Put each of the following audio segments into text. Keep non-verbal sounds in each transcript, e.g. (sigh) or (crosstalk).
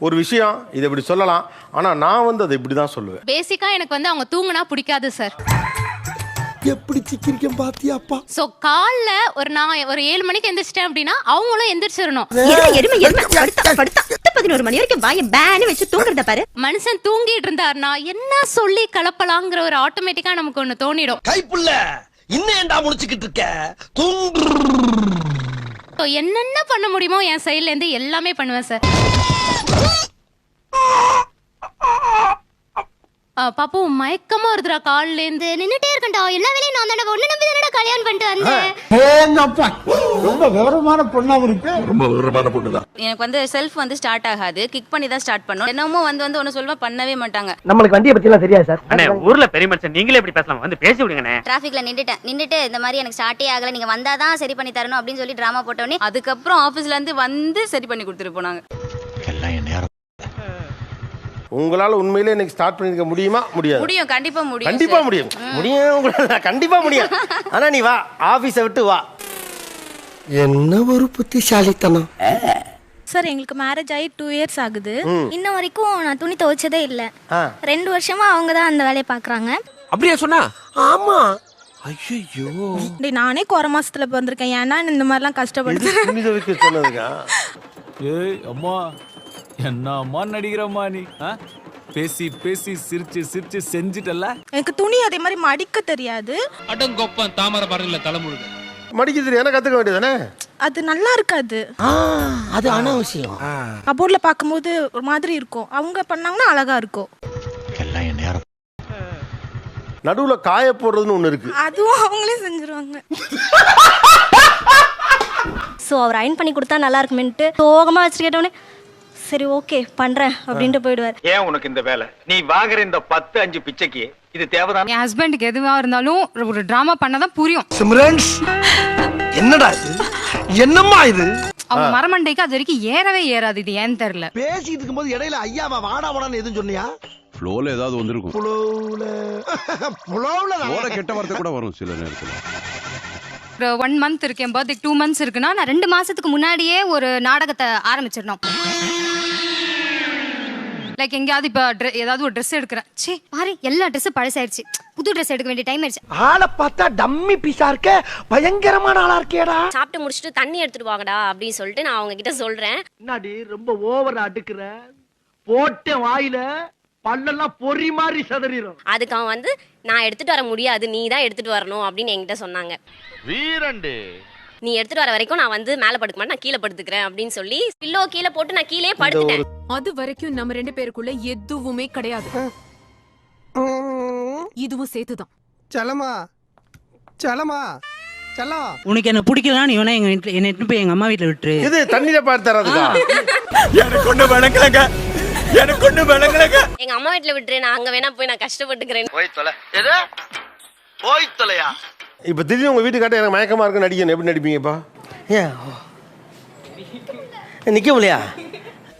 ஒரு விஷயம் இதை இப்படி சொல்லலாம். ஆனா நான் வந்து அதை இப்படி தான் சொல்லுவேன் பேசிக்கா எனக்கு வந்து அவங்க தூங்குனா பிடிக்காது சார் எப்படி சிக்கிரிக்கம் பாத்தியாப்பா சோ கால்ல ஒரு நான் ஒரு ஏழு மணிக்கு எந்திரிச்சிட்டேன் அப்படின்னா அவங்களும் எந்திரிச்சிடணும் எருமை எருமை எருமை. படுத்தா படுத்தா பத்து பதினோரு மணி வரைக்கும் வாய பேனு வச்சு தூங்குறத பாரு. மனுஷன் தூங்கிட்டு இருந்தாருன்னா என்ன சொல்லி கலப்பலாங்கிற ஒரு ஆட்டோமேட்டிக்கா நமக்கு ஒண்ணு தோணிடும். கைப்புள்ள இன்னும் ஏன்டா முடிச்சுக்கிட்டு இருக்க? தூங்கு So, என்னென்ன பண்ண முடியுமோ என் சைட்ல இருந்து எல்லாமே பண்ணுவேன் சார் பாப்பு மயக்கமா வருதுடா கால்ல இருந்து. நின்னுட்டே இருக்கேன்டா. எல்லா வேலையும் நான் தானே ஒண்ணு நம்பி தானடா கல்யாணம் பண்ணிட்டு வந்தேன். ரொம்ப விவரமான பொண்ணாவும் இருக்கு. எனக்கு வந்து செல்ஃப் வந்து ஸ்டார்ட் ஆகாது. கிக் பண்ணி தான் ஸ்டார்ட் பண்ணும் என்னமோ வந்து வந்து ஒன்று சொல்லுவேன் பண்ணவே மாட்டாங்க. நம்மளுக்கு வண்டியை பத்தி எல்லாம் தெரியாது சார். அண்ணே ஊர்ல பெரிய மனுஷன் நீங்களே எப்படி பேசலாம். வந்து பேசி விடுங்கண்ணே. டிராஃபிக்ல நின்றுட்டேன் நின்றுட்டு இந்த மாதிரி எனக்கு ஸ்டார்ட்டே ஆகல. நீங்க வந்தாதான் சரி பண்ணி தரணும் அப்படின்னு சொல்லி டிராமா போட்டோன்னே அதுக்கப்புறம் ஆஃபீஸ்ல இருந்து வந்து சரி பண்ணி கொடுத்துட்டு போனாங்க. உங்களால உண்மையிலே இன்னைக்கு ஸ்டார்ட் பண்ணிருக்க முடியுமா? முடியாது. முடியும். கண்டிப்பா முடியும் கண்டிப்பா. முடியும். முடியும் உங்களால. கண்டிப்பா முடியும் (laughs) ஆனா நீ வா ஆபீஸை விட்டு வா. என்ன ஒரு புத்திசாலித்தனம். சார் எங்களுக்கு மேரேஜ் ஆகி டூ இயர்ஸ் ஆகுது. இன்ன வரைக்கும் நான் துணி துவைச்சதே இல்ல. ரெண்டு வருஷமா அவங்க தான் அந்த வேலையை பாக்குறாங்க அப்படியா சொன்னா? ஆமா. ஐயோ டேய், நானே குறை மாசத்துல வந்திருக்கேன் ஏன்னா இந்த மாதிரிலாம் சொன்னதுக்கா? ஏய் அம்மா. என்ன அம்மா நடிக்கிறம்மா நீ? பேசி பேசி சிரிச்சு சிரிச்சு செஞ்சிட்டல்ல? எனக்கு துணி அதே மாதிரி மடிக்க தெரியாது. அடங்கொப்பன் தாமரை பரல தலைமுழுக. மடிக்க தெரியும் என்ன கத்துக்க வேண்டியதானே அது நல்லா இருக்காது. அது அனாவசியம் கபோர்ட்ல பார்க்கும்போது ஒரு மாதிரி இருக்கும். அவங்க பண்ணாங்கன்னா அழகா இருக்கும். நடுவுல காய போடுறதுன்னு ஒண்ணு இருக்கு. அதுவும் அவங்களே செஞ்சுருவாங்க. ஸோ அவர் அயன் பண்ணி கொடுத்தா நல்லா இருக்குமென்ட்டு சோகமா வச்சுட்டு கேட்டோடனே சரி ஓகே பண்றேன் அப்படின்ட்டு போயிடுவார். ஏன் உனக்கு இந்த வேலை? நீ வாங்குற இந்த பத்து அஞ்சு பிச்சைக்கு இது தேவைதான்? என் ஹஸ்பண்டுக்கு எதுவா இருந்தாலும் ஒரு டிராமா பண்ணதான் புரியும். சிம்ரன்ஸ் என்னடா இது? என்னம்மா இது? அவங்க மரமண்டைக்கு அது வரைக்கும் ஏறவே ஏறாது இது ஏன்னு தெரியல. பேசிட்டு இருக்கும்போது இடையில ஐயாவா வாடா வாடான்னு எதுவும் சொன்னியா? ஃப்ளோல ஏதாவது வந்திருக்கும். புலவுல புலவுல ஃப்ளோல கெட்ட வார்த்தை கூட வரும் சில நேரத்துல. ஒரு ஒன் மந்த் இருக்கு என் பர்த்டே டூ மந்த்ஸ் இருக்குன்னா நான் ரெண்டு மாசத்துக்கு முன்னாடியே ஒரு நாடகத்தை ஆரம்பிச்சிடணும். லைக் எங்கேயாவது இப்போ ஏதாவது ஒரு ட்ரெஸ் எடுக்கிறேன். சே பாரு எல்லா ட்ரெஸ்ஸும் பழசாயிருச்சு புது ட்ரெஸ் எடுக்க வேண்டிய டைம் ஆயிடுச்சு. ஆளை பார்த்தா டம்மி பீஸா இருக்க பயங்கரமான ஆளா இருக்கேடா. சாப்பிட்டு முடிச்சுட்டு தண்ணி எடுத்துட்டு வாங்கடா அப்படின்னு சொல்லிட்டு நான் அவங்க கிட்ட சொல்றேன். என்னடி ரொம்ப ஓவரா அடுக்குற? போட்ட வாயில பல்லெல்லாம் பொறி மாதிரி சதறிடும் அதுக்கு அவன் வந்து நான் எடுத்துட்டு வர முடியாது நீ தான் எடுத்துட்டு வரணும் அப்படின்னு என்கிட்ட சொன்னாங்க. வீரண்டு நீ எடுத்துட்டு வர வரைக்கும் நான் வந்து மேல படுக்க மாட்டேன் நான் கீழே படுத்துக்கிறேன் அப்படின்னு சொல்லி பில்லோ கீழே போட்டு நான் கீழே படுத்துட்டேன். அது வரைக்கும் நம்ம ரெண்டு பேருக்குள்ள எதுவுமே கிடையாது. இதுவும் சேர்த்துதான். செலமா செலமா செல்லம். உனக்கு என்ன பிடிக்கலனா நீ வேணா எங்க என்ன எடுத்துட்டு போய் எங்க அம்மா வீட்டுல விட்டுரு. இது தண்ணியில பார்த்து தராதுக்கா எனக்கு ஒண்ணு விளங்கலங்க. எனக்கு ஒண்ணு விளங்கலங்க. எங்க அம்மா வீட்டுல விட்டுரு நான் அங்க வேணா போய் நான் கஷ்டப்பட்டுக்கிறேன். போய் தொலை. எது? போய் தொலையா இப்ப திடீர்னு உங்க வீட்டுக்காட்ட எனக்கு மயக்கமா இருக்கு நடிக்கணும் எப்படி நடிப்பீங்கப்பா? ஏன் நிக்க முடியா?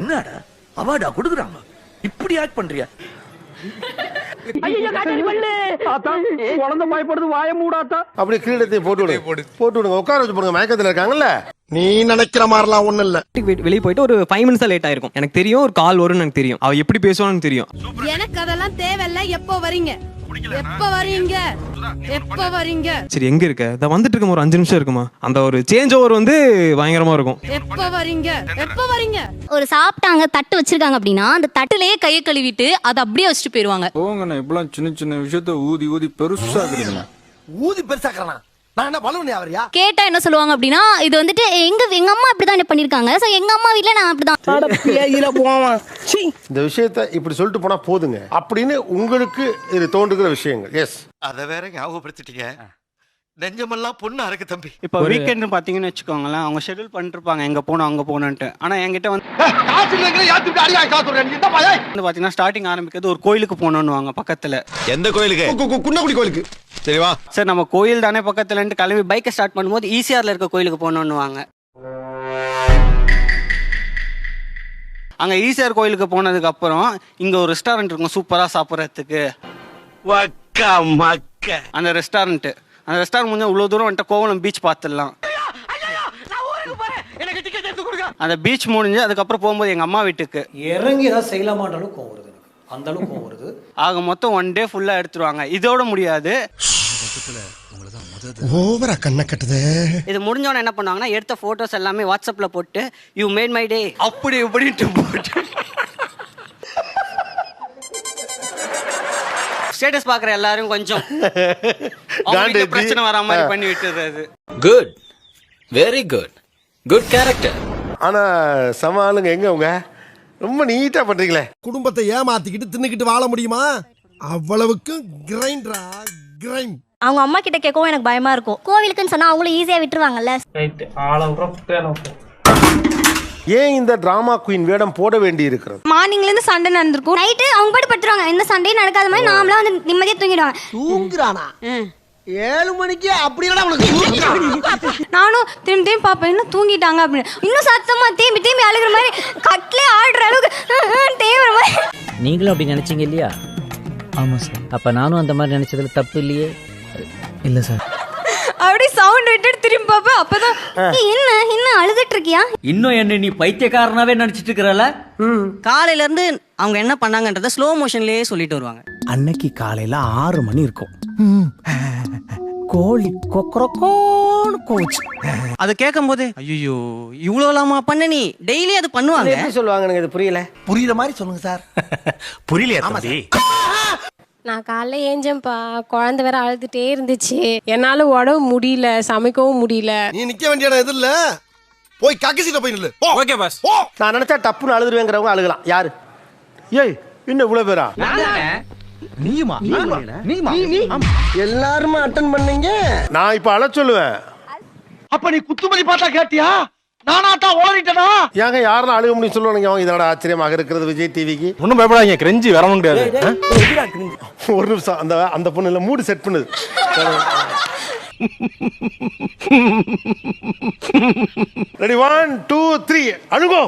என்னடா? அவார்டா கொடுக்குறாங்க. இப்படி ஆக்ட் பண்றியா? குழந்தை பயப்படுது வாய மூடாத்தா. அப்படியே கிரீடத்தை போட்டு விடுங்க போட்டு விடுங்க. உட்கார வச்சு போடுங்க. மயக்கத்துல இருக்காங்கல்ல? நீ நினைக்கிற மாதிரிலாம் ஒண்ணும் இல்ல. வெளியே போயிட்டு ஒரு ஃபைவ் மினிட்ஸ் லேட் ஆயிருக்கும். எனக்கு தெரியும் ஒரு கால் வரும்னு எனக்கு தெரியும். அவ எப்படி பேசுவான்னு தெரியும். எனக்கு அதெல்லாம் தேவையில்ல. எப்போ வரீங்க? எப்போ வரீங்க? எப்போ வரீங்க? சரி எங்க இருக்க? இதை வந்துட்டு இருக்கும் ஒரு அஞ்சு நிமிஷம் இருக்குமா? அந்த ஒரு சேஞ்ச் ஓவர் வந்து பயங்கரமா இருக்கும். எப்போ வரீங்க? எப்போ வரீங்க? ஒரு சாப்பிட்டாங்க தட்டு வச்சிருக்காங்க அப்படின்னா அந்த தட்டுலயே கையை கழுவிட்டு அதை அப்படியே வச்சுட்டு போயிருவாங்க. போங்கண்ணே இப்பெல்லாம் சின்ன சின்ன விஷயத்த ஊதி ஊதி பெருசாக்குறீங்க ஊதி பெருசாக்கறானா நான் என்ன பலூனி அவரியா? கேட்டா என்ன சொல்லுவாங்க அப்படின்னா இது வந்துட்டு எங்க எங்க அம்மா இப்படிதான் பண்ணிருக்காங்க. சோ எங்க அம்மா வீட்ல நான் அப்படிதான். போவான். இந்த விஷயத்த இப்படி சொல்லிட்டு போனா போதுங்க. அப்படின்னு உங்களுக்கு இது தோன்றுகிற விஷயங்கள். எஸ் அத வேற ஞாபகப்படுத்திட்டீங்க. நெஞ்சமெல்லாம் பொண்ணா இருக்கு தம்பி. இப்போ வீக்கெண்ட் பாத்தீங்கன்னு வச்சுக்கோங்களேன் அவங்க ஷெட்யூல் பண்ணிருப்பாங்க. எங்க போகணும் அங்க போகணுன்ட்டு ஆனா என்கிட்ட வந்து வந்து பாத்தீங்கன்னா ஸ்டார்டிங் ஆரம்பிக்கிறது ஒரு கோயிலுக்கு போகணும்னுவாங்க பக்கத்துல. எந்த கோயிலுக்கு? குன்னக்குடி கோயிலுக்கு. சரிவா சார் நம்ம கோயில் தானே பக்கத்துலன்ட்டு கிளம்பி பைக்கை ஸ்டார்ட் பண்ணும்போது ஈசிஆர்ல இருக்க கோயிலுக்கு போகணும்னுவாங்க அங்க ஈசிஆர் கோயிலுக்கு போனதுக்கு அப்புறம் இங்க ஒரு ரெஸ்டாரண்ட் இருக்கும் சூப்பரா சாப்பிட்றதுக்கு. வக்கா மக்க. அந்த ரெஸ்டாரண்ட் அந்த ரெஸ்டாரண்ட் முடிஞ்சா இவ்வளவு தூரம் வந்துட்டு கோவளம் பீச் பார்த்துடலாம். நான் ஊருக்கு போறேன். எனக்கு டிக்கெட் எடுத்து கொடுங்க. அந்த பீச் முடிஞ்சு அதுக்கப்புறம் போகும்போது எங்க அம்மா வீட்டுக்கு. இறங்கி ஏதாவது செய்யலாமான்றாலும் கோவம் வருது. அந்த அளவுக்கு கோவம் வருது. ஆக மொத்தம் ஒன் டே ஃபுல்லா எடுத்துருவாங்க. இதோட முடியாது. ஓவரா கண்ண கட்டுதே. இது முடிஞ்சவன என்ன பண்ணுவாங்கன்னா எடுத்த போட்டோஸ் எல்லாமே வாட்ஸ்அப்ல போட்டு யூ மேட் மை டே அப்படி இப்படின்ட்டு போட்டு. ஸ்டேட்டஸ் பாக்குற எல்லாரும் கொஞ்சம் (laughs) அவங்க. பிரச்சனை வரா மாதிரி பண்ணி விட்டுறது good very good good character ஆனா சம ஆளுங்க எங்க உங்க? ரொம்ப நீட்டா பண்றீங்களே. குடும்பத்தை ஏமாத்திக்கிட்டு தின்னுக்கிட்டு வாழ முடியுமா? அவ்வளவுக்கு கிரைண்டரா கிரைண்ட் அவங்க அம்மா கிட்ட கேட்கவும் எனக்கு பயமா இருக்கும். கோவிலுக்குன்னு சொன்னா அவங்களும் ஈஸியா விட்டுருவாங்கல்ல. ஏன் இந்த டிராமா குயின் வேடம் போட வேண்டி இருக்கிறது மார்னிங்ல இருந்து சண்டை நடந்திருக்கும். நைட்டு அவங்க பாட்டு படுத்துருவாங்க. எந்த சண்டையும் நடக்காத மாதிரி நாமளா வந்து நிம்மதியா தூங்கிடுவாங்க. தூங்குறானா? ஏழு மணிக்கு அப்படி உனக்கு நானும் திரும்பி திரும்பி பார்ப்பேன் இன்னும் தூங்கிட்டாங்க அப்படின்னு. இன்னும் சத்தமா தேம்பி தேம்பி அழுகுற மாதிரி கட்லே ஆடுற அளவுக்கு தேம்புற மாதிரி. நீங்களும் அப்படி நினைச்சீங்க இல்லையா? ஆமா சார் அப்ப நானும் அந்த மாதிரி நினைச்சதுல தப்பு இல்லையே? இல்ல சார் விட்டுட்டு திரும்பி பார்ப்பேன் அப்பதான் என்ன என்ன அழுதுட்டு இருக்கியா? இன்னும் என்ன நீ பைத்தியக்காரனாவே நினைச்சிட்டு இருக்கிறல? காலையில இருந்து அவங்க என்ன பண்ணாங்கன்றத ஸ்லோ மோஷன்லயே சொல்லிட்டு வருவாங்க. அன்னைக்கு காலையில ஆறு மணி இருக்கும். கோழி கொக்கரக்கோன்னு கோச்சு அதை கேட்கும் போது ஐயோ இவ்வளோலாமா பண்ண நீ? டெய்லி அது பண்ணுவாங்க. எப்படி சொல்லுவாங்க எனக்கு இது புரியல? புரியுற மாதிரி சொல்லுங்க சார். புரியலையா தம்பி? நான் காலைல ஏஞ்சேன்ப்பா. குழந்தை வேற அழுதுட்டே இருந்துச்சு. என்னால உடம்பு முடியல சமைக்கவும் முடியல. நீ நிக்க வேண்டிய இடம் எது இல்ல? போய் கக்கசிட்ட போய் நில்லு. போ. ஓகே பாஸ் போ. நான் நினைச்சா டப்புன்னு அழுதுருவேங்கிறவங்க அழுகலாம். யாரு? ஏய் இன்னும் இவ்வளவு பேரா? எல்லாருமே அட்டன் பண்ணீங்க நான் இப்ப அழ சொல்லுவேன். அப்ப நீ குத்துமதி பார்த்தா கேட்டியா? நானாட்டா ஓடிட்டனா? ஏங்க யாரெல்லாம் அழுக முடியும் சொல்லுவானுங்க? அவங்க இதோட ஆச்சரியமாக இருக்கிறது விஜய் டிவிக்கு. ஒன்றும் பயப்படாதீங்க கிரெஞ்சி வரவும் முடியாது ஒரு நிமிஷம் அந்த அந்த பொண்ணு இல்ல மூடு செட் பண்ணுது ரெடி ஒன் டூ த்ரீ அழுகோ.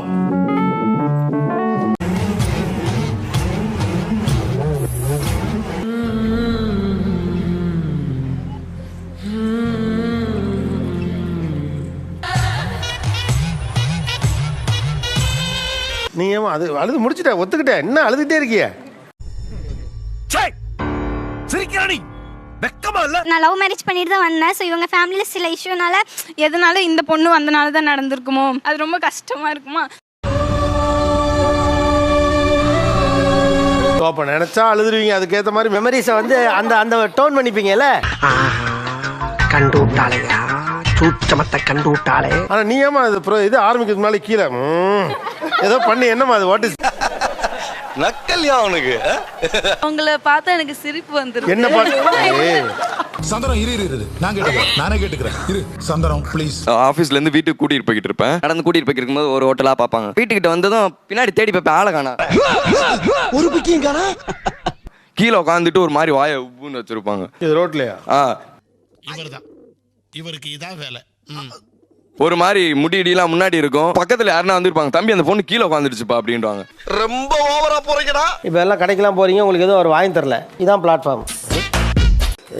நீ ஏமா அது அழுது முடிச்சிட்ட ஒத்துக்கிட்ட. என்ன அழுதுகிட்டே இருக்கிய? சிரிக்கிறானி வெக்கமா இல்ல? நான் லவ் மேரேஜ் பண்ணிட்டு தான் வந்தேன். ஸோ இவங்க ஃபேமிலியில சில இஷ்யூனால எதனால இந்த பொண்ணு வந்தனால தான் நடந்திருக்குமோ? அது ரொம்ப கஷ்டமா இருக்குமா? அப்ப நினைச்சா அழுதுருவீங்க. அதுக்கேத்த மாதிரி மெமரிஸை வந்து அந்த அந்த டோன் பண்ணிப்பீங்கல்ல? கண்டு விட்டாளையா? சூச்சமத்தை கண்டு விட்டாளே ஆனா நீ ஏமா இது pro- இது ஆரம்பிக்கிறதுக்கு முன்னாடி கீழே ம், ஏதோ பண்ணி என்னமா அது வாட் இஸ் நக்கல்யா அவனுக்கு உங்களை பார்த்தா எனக்கு சிரிப்பு வந்துரும். என்ன பாட்டு? சந்தனம் இரு இரு இரு நான் கேட்டுக்கிறேன் நானே கேட்டுக்கிறேன். இரு சந்தனம் ப்ளீஸ் ஆபீஸ்ல இருந்து வீட்டுக்கு கூட்டிட்டு போய்கிட்டு இருப்பேன். நடந்து கூட்டிட்டு போய்கிட்டு இருக்கும்போது ஒரு ஹோட்டலா பாப்பாங்க வீட்டுக்கிட்ட வந்ததும் பின்னாடி தேடி பார்ப்பேன் ஆளை காணா. ஒரு கீழே உட்காந்துட்டு ஒரு மாதிரி வாயை உப்புன்னு வச்சிருப்பாங்க. இது ரோட்லயா? ஆ. இவர்தான். இவருக்கு இதான் வேலை. ஒரு மாதிரி முடியடிலாம் முன்னாடி இருக்கும். பக்கத்துல யாருன்னா வந்திருப்பாங்க. தம்பி அந்த பொண்ணு கீழே உட்காந்துருச்சுப்பா அப்படின்றாங்க. ரொம்ப ஓவரா போறீங்கடா. இப்போ எல்லாம் கடைக்கெல்லாம் போறீங்க உங்களுக்கு எதுவும் அவர் வாங்கி தரல. இதான் பிளாட்ஃபார்ம்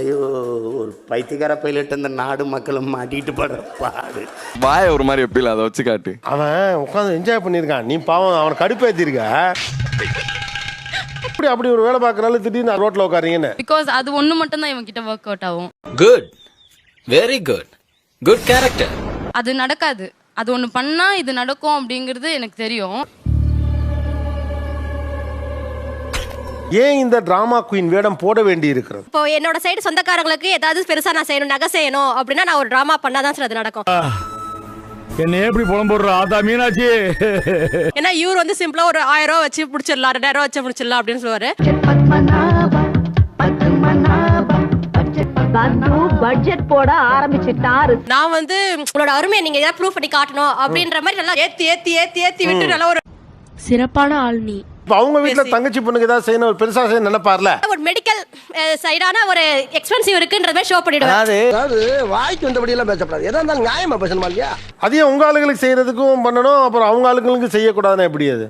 ஐயோ ஒரு பைத்தியக்கார பைலட் இந்த நாடு மக்களும் மாட்டிட்டு படுற பாடு. வாயை ஒரு மாதிரி வைப்பில அதை வச்சு காட்டு அவன் உட்காந்து என்ஜாய் பண்ணியிருக்கான். நீ பாவம் அவனை கடுப்பேத்திருக்க. அப்படி அப்படி ஒரு வேலை பார்க்கறாலும் திடீர்னு ரோட்ல உட்காரீங்கன்னு பிகாஸ் அது ஒண்ணு மட்டும் தான் இவங்க கிட்ட ஒர்க் அவுட் ஆகும். Good very good good character அது நடக்காது. அது ஒண்ணு பண்ணா இது நடக்கும் அப்படிங்கிறது எனக்கு தெரியும். ஏன் இந்த டிராமா குயின் வேடம் போட வேண்டி இருக்கிறது? இப்போ என்னோட சைடு சொந்தக்காரங்களுக்கு ஏதாவது பெருசா நான் செய்யணும் நகை செய்யணும் அப்படின்னா நான் ஒரு டிராமா பண்ணாதான் சார் அது நடக்கும். என்ன எப்படி புலம் போடுற? ஆதா மீனாட்சி. ஏன்னா இவர் வந்து சிம்பிளா ஒரு ஆயிரம் ரூபாய் வச்சு பிடிச்சிடலாம் ரெண்டாயிரம் ரூபாய் வச்சு பிடிச்சிடலாம் அப்படின்னு சொல்லுவாரு. பட்ஜெட் போட ஆரம்பிச்சிட்டாரு. நான் வந்து உங்களோட அருமையை நீங்க ஏதாவது ப்ரூவ் பண்ணி காட்டணும் அப்படின்ற மாதிரி நல்லா ஏத்தி ஏத்தி ஏத்தி ஏத்தி விட்டு நல்லா ஒரு சிறப்பான ஆள் நீ. அவங்க வீட்டுல தங்கச்சி பொண்ணுக்கு ஏதாவது செய்யணும் ஒரு பெருசா செய்ய நினைப்பார்ல? ஒரு மெடிக்கல் சைடான ஒரு எக்ஸ்பென்சிவ் இருக்குன்ற மாதிரி ஷோ பண்ணிடுவேன். அதாவது அதாவது வாய்க்கு வந்தபடி எல்லாம் பேசப்படாது. எதா இருந்தாலும் நியாயமா பேசணுமா இல்லையா? அதையும் உங்க ஆளுங்களுக்கு செய்யறதுக்கும் பண்ணணும் அப்புறம் அவங்க ஆளுங்களுக்கு செய்யக்கூடாதுன்னு எப்படி அது?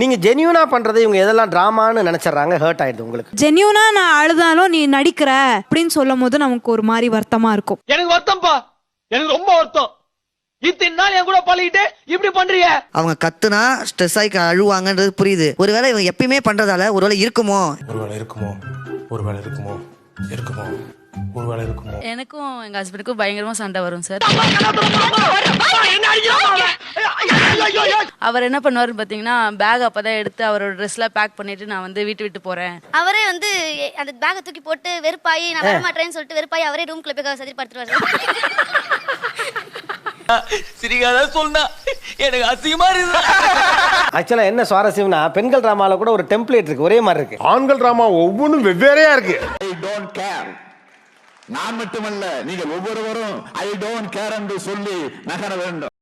நீங்க ஜெனியூனா பண்றது இவங்க எதெல்லாம் டிராமான்னு நினைச்சறாங்க ஹர்ட் ஆயிடுது உங்களுக்கு. ஜென்யூனா நான் அழுதாலும் நீ நடிக்கிற அப்படின்னு சொல்லும் போது நமக்கு ஒரு மாதிரி வருத்தமா இருக்கும். எனக்கு வருத்தம்ப்பா எனக்கு ரொம்ப வருத்தம். இத்தனை நாள் என் கூட பழகிட்டு இப்படி பண்றீங்க அவங்க கத்துனா ஸ்ட்ரெஸ் ஆகி அழுவாங்கன்றது புரியுது. ஒருவேளை இவங்க எப்பயுமே பண்றதால ஒருவேளை இருக்குமோ? ஒருவேளை இருக்குமோ? ஒருவேளை இருக்குமோ? இருக்குமோ? ஒருவேளை இருக்குமோ? எனக்கும் எங்க ஹஸ்பண்டுக்கும் பயங்கரமா சண்டை வரும் சார் அவர் என்ன பண்ணுவாருன்னு பாத்தீங்கன்னா பேக் அப்பதான் எடுத்து அவரோட ட்ரெஸ்லாம் பேக் பண்ணிட்டு நான் வந்து வீட்டு விட்டு போறேன். அவரே வந்து அந்த பேக்கை தூக்கி போட்டு வெறுப்பாயி நான் வர மாட்டேன்னு சொல்லிட்டு வெறுப்பாயி அவரே ரூம்குள்ள போய் சதி படுத்துருவாரு சிரிக்காத சொன்னா எனக்கு அசிங்கமா இருக்கு ஆக்சுவலா என்ன சுவாரஸ்யம்னா பெண்கள் டிராமால கூட ஒரு டெம்ப்ளேட் இருக்கு ஒரே மாதிரி இருக்கு. ஆண்கள் டிராமா ஒவ்வொன்றும் வெவ்வேறையா இருக்கு. ஐ டோன்ட் கேர் நான் மட்டுமல்ல நீங்கள் ஒவ்வொருவரும் ஐ டோன்ட் கேர் என்று சொல்லி நகர வேண்டும்.